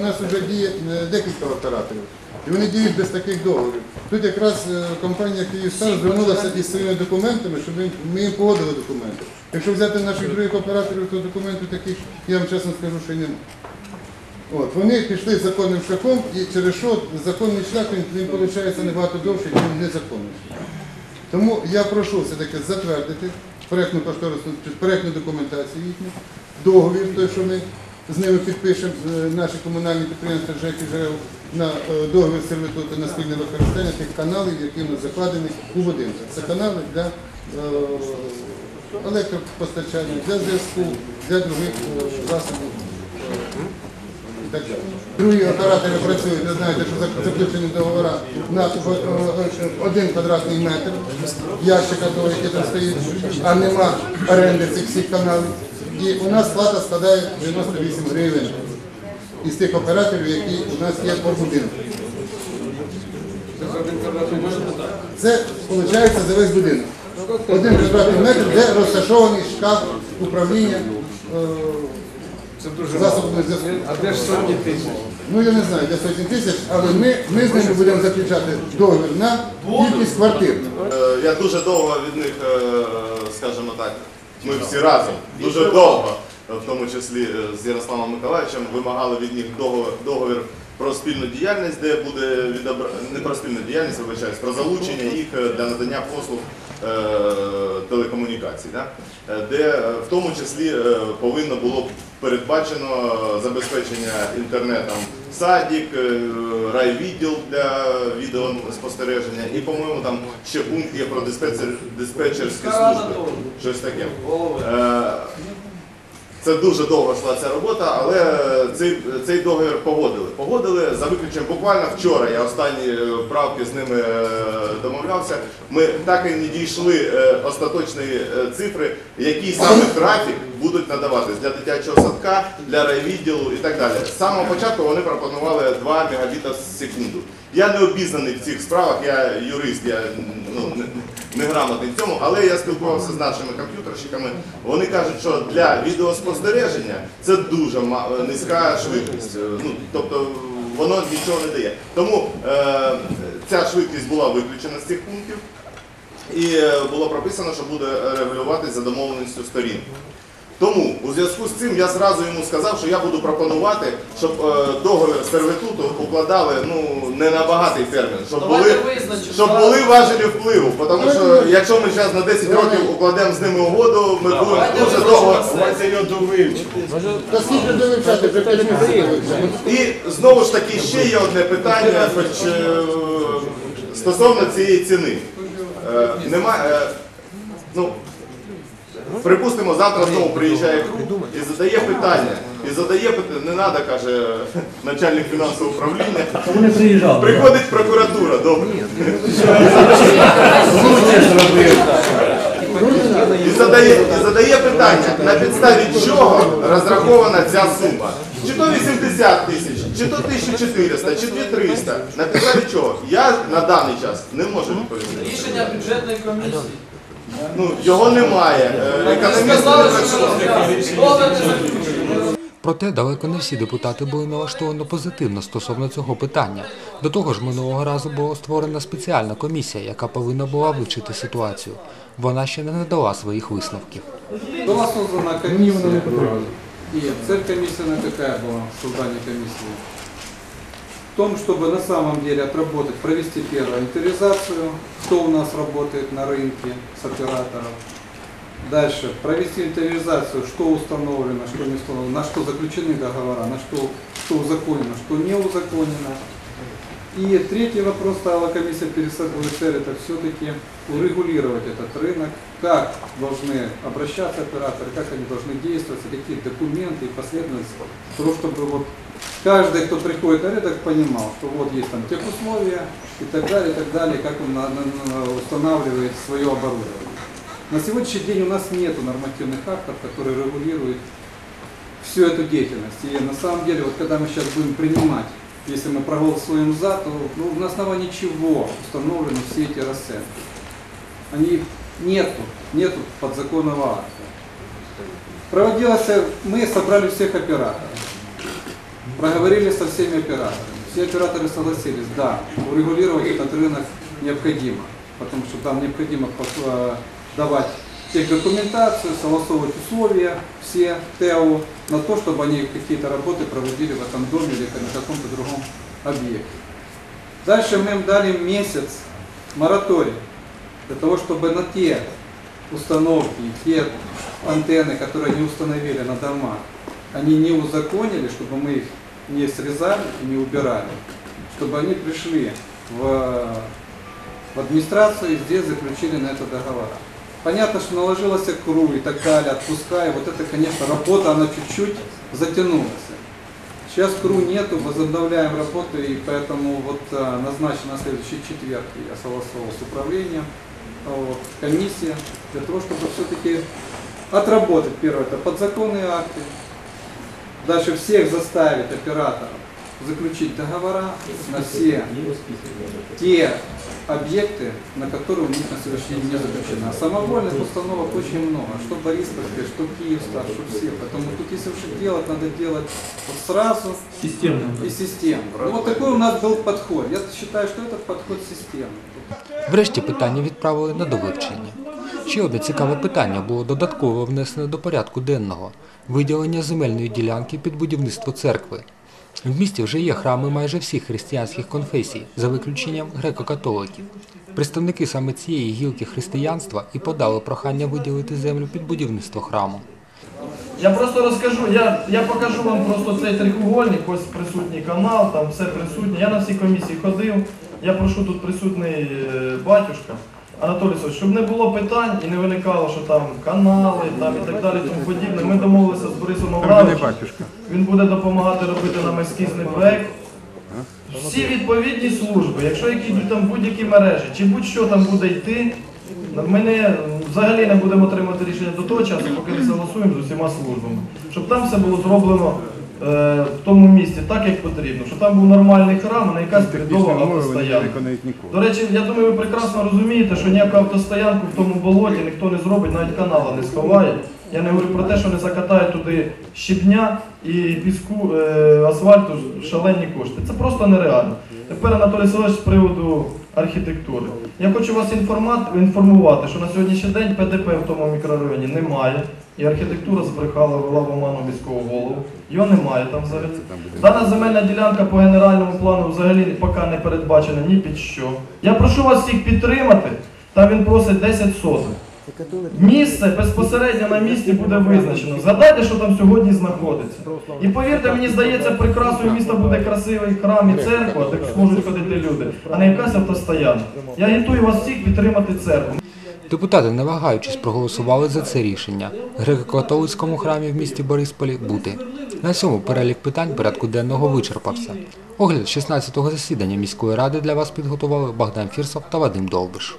У нас вже діє е, декілька операторів, і вони діють без таких договорів. Тут якраз е, компанія Київстар звернулася із своїми документами, щоб ми- їм погодили документи. Якщо взяти наших других операторів, то документів таких, я вам чесно скажу, що й немає. От, вони пішли законним шляхом, і через що законний шлях він, виходить набагато довше, ніж незаконний. Тому я прошу все-таки затвердити проєктну документацію їхню, договір, той, що ми з ними підпишемо, е, наші комунальні підприємства ЖЕК і на е, договір сервітуту на спільне використання тих каналів, які у нас закладені у будинках. Це канали для е, електропостачання, для зв'язку, для других засобів. і так далі. Другі оператори працюють, ви знаєте, що зак- заключені договори на один квадратний метр ящика того, який там стоїть, а нема оренди цих всіх каналів. І у нас плата складає 98 гривень із тих операторів, які у нас є по будинку. Це виходить за весь будинок. Один квадратний метр, де розташований шкаф управління е, засобами зв'язку. А де ж сотні тисяч? Ну я не знаю, де сотні тисяч, але ми, ми з ними будемо заключати договір на кількість квартир. Е, Я дуже довго від них, е, скажімо так, ми всі разом дуже довго, в тому числі е, з Ярославом Миколаївичем, вимагали від них договір, про спільну діяльність, де буде відобра... не про спільну діяльність, вибачаюсь, про залучення їх е, для надання послуг е, телекомунікацій, да? Де в тому числі повинно було передбачено забезпечення інтернетом садик, е, райвідділ для відеоспостереження і, по-моєму, там ще пункт є про диспетчер, диспетчерські служби. Щось таке. Е, Це дуже довго йшла ця робота, але цей, цей договір погодили. Погодили за виключенням буквально вчора. Я останні е, правки з ними домовлявся. Ми так і не дійшли остаточної цифри, який саме графік будуть надаватись для дитячого садка, для райвідділу і так далі. З самого початку вони пропонували 2 мегабіта в секунду. Я не обізнаний в цих справах, я юрист, я ну, не, неграмотний в цьому, але я спілкувався з нашими комп'ютерщиками. Вони кажуть, що для відеоспостереження це дуже низька швидкість. Е, Ну, тобто воно нічого не дає. Тому е, ця швидкість була виключена з цих пунктів. І е, було прописано, що буде регулюватись за домовленістю сторін. Тому у зв'язку з цим я зразу йому сказав, що я буду пропонувати, щоб е, договір сервітуту укладали ну, не на багатий термін, щоб були, Давайте визначимо. щоб були важелі впливу. Тому що якщо ми зараз на 10 років укладемо з ними угоду, ми будемо Давайте дуже довго. Та скільки вже п'ять місяців. І знову ж таки ще є одне питання, хоч е, стосовно цієї ціни. Е, Нема, е, ну, припустимо, завтра знову приїжджає круг і задає питання. І задає питання, не треба, каже начальник фінансового управління. Приходить прокуратура, добре. І задає, і задає питання, на підставі чого розрахована ця сума. Чи то 80 тисяч, чи то 1400, чи 2300. На підставі чого? Я на даний час не можу відповісти. Рішення бюджетної комісії. Ну, його немає. Е, Економісти. Проте далеко не всі депутати були налаштовані позитивно стосовно цього питання. До того ж, минулого разу була створена спеціальна комісія, яка повинна була вивчити ситуацію. Вона ще не надала своїх висновків. Была создана комиссия. И цель комиссии какая была, создание комиссии? В том, чтобы на самом деле отработать, провести первую инвентаризацию, кто у нас работает на рынке с операторов. Дальше провести инвентаризацию, что установлено, что не установлено, на что заключены договора, на что, что узаконено, что не узаконено. И третий вопрос ставила комиссия перед собой цель, это все-таки урегулировать этот рынок, как должны обращаться операторы, как они должны действовать, какие документы и последовательность, того, чтобы вот каждый, кто приходит на рынок, понимал, что вот есть там тех условия и так далее, и так далее, как он на- на- на- устанавливает свое оборудование. На сегодняшний день у нас нет нормативных актов, которые регулируют всю эту деятельность. И на самом деле, вот когда мы сейчас будем принимать, если мы проголосуем за, то ну, на основании чего установлены все эти расценки? Они нету, нету подзаконного акта. Проводилось, мы собрали всех операторов. Проговорили со всеми операторами. Все операторы согласились, да, урегулировать этот рынок необходимо, потому что там необходимо э, давать техдокументацию, согласовывать условия все ТЭУ на то, чтобы они какие-то работы проводили в этом доме или на каком-то другом объекте. Дальше мы им дали месяц мораторий для того, чтобы на те установки, те антенны, которые не установили на домах, они не узаконили, чтобы мы их не срезали и не убирали, чтобы они пришли в, в администрацию и здесь заключили на это договора. Понятно, что наложилась КРУ и так далее, отпуская, вот это, конечно, работа, она чуть-чуть затянулась. Сейчас КРУ нету, возобновляем работу, и поэтому вот а, назначен на следующий четверг, я согласовал с управлением, вот, комиссия, для того, чтобы все-таки отработать, первое, это подзаконные акты, дальше всех заставить операторов заключить договора на все те объекты, на которые у них на сегодняшний день не заключено. А самовольных установок очень много, что Бориспольская, что Киевстар, что все. Поэтому тут если уж делать, надо делать вот сразу Системно. и системно. Ну, вот такой у нас был подход. Я считаю, что этот подход системный. Врешті питання відправили на довивчення. Ще одне цікаве питання було додатково внесене до порядку денного – виділення земельної ділянки під будівництво церкви. В місті вже є храми майже всіх християнських конфесій, за виключенням греко-католиків. Представники саме цієї гілки християнства і подали прохання виділити землю під будівництво храму. Я просто розкажу, я, я покажу вам просто цей трикугольник, ось присутній канал, там все присутнє. Я на всі комісії ходив. Я прошу тут присутній е, батюшка Анатолій щоб не було питань і не виникало, що там канали там, і так далі, тому подібне. Ми домовилися з Борисом Аврамовичем. Він буде допомагати робити нам ескізний проект. Всі відповідні служби, якщо які йдуть там будь-які мережі, чи будь-що там буде йти, ми не, взагалі не будемо отримати рішення до того часу, поки не согласуємо з усіма службами. Щоб там все було зроблено в тому місці так, як потрібно. Щоб там був нормальний храм, а не якась передова автостоянка. До речі, я думаю, ви прекрасно розумієте, що ніяку автостоянку в тому болоті ніхто не зробить, навіть канала не сховає. Я не говорю про те, що не закатають туди щебня і піску е, асфальту шалені кошти. Це просто нереально. Тепер Анатолій Селович з приводу архітектури. Я хочу вас інформувати, що на сьогоднішній день ПДП в тому мікрорайоні немає. І архітектура збрехала, вела в оману міського голову. Його немає там взагалі. Дана земельна ділянка по генеральному плану взагалі поки не передбачена ні під що. Я прошу вас всіх підтримати. Там він просить 10 соток. Місце безпосередньо на місці буде визначено. Згадайте, що там сьогодні знаходиться. І повірте, мені здається, прикрасою міста буде красивий храм і церква, де зможуть ходити люди, а не якась автостоянка. Я агітую вас всіх підтримати церкву. Депутати, не вагаючись, проголосували за це рішення. Греко-католицькому храмі в місті Борисполі бути. На цьому перелік питань порядку денного вичерпався. Огляд 16-го засідання міської ради для вас підготували Богдан Фірсов та Вадим Довбиш.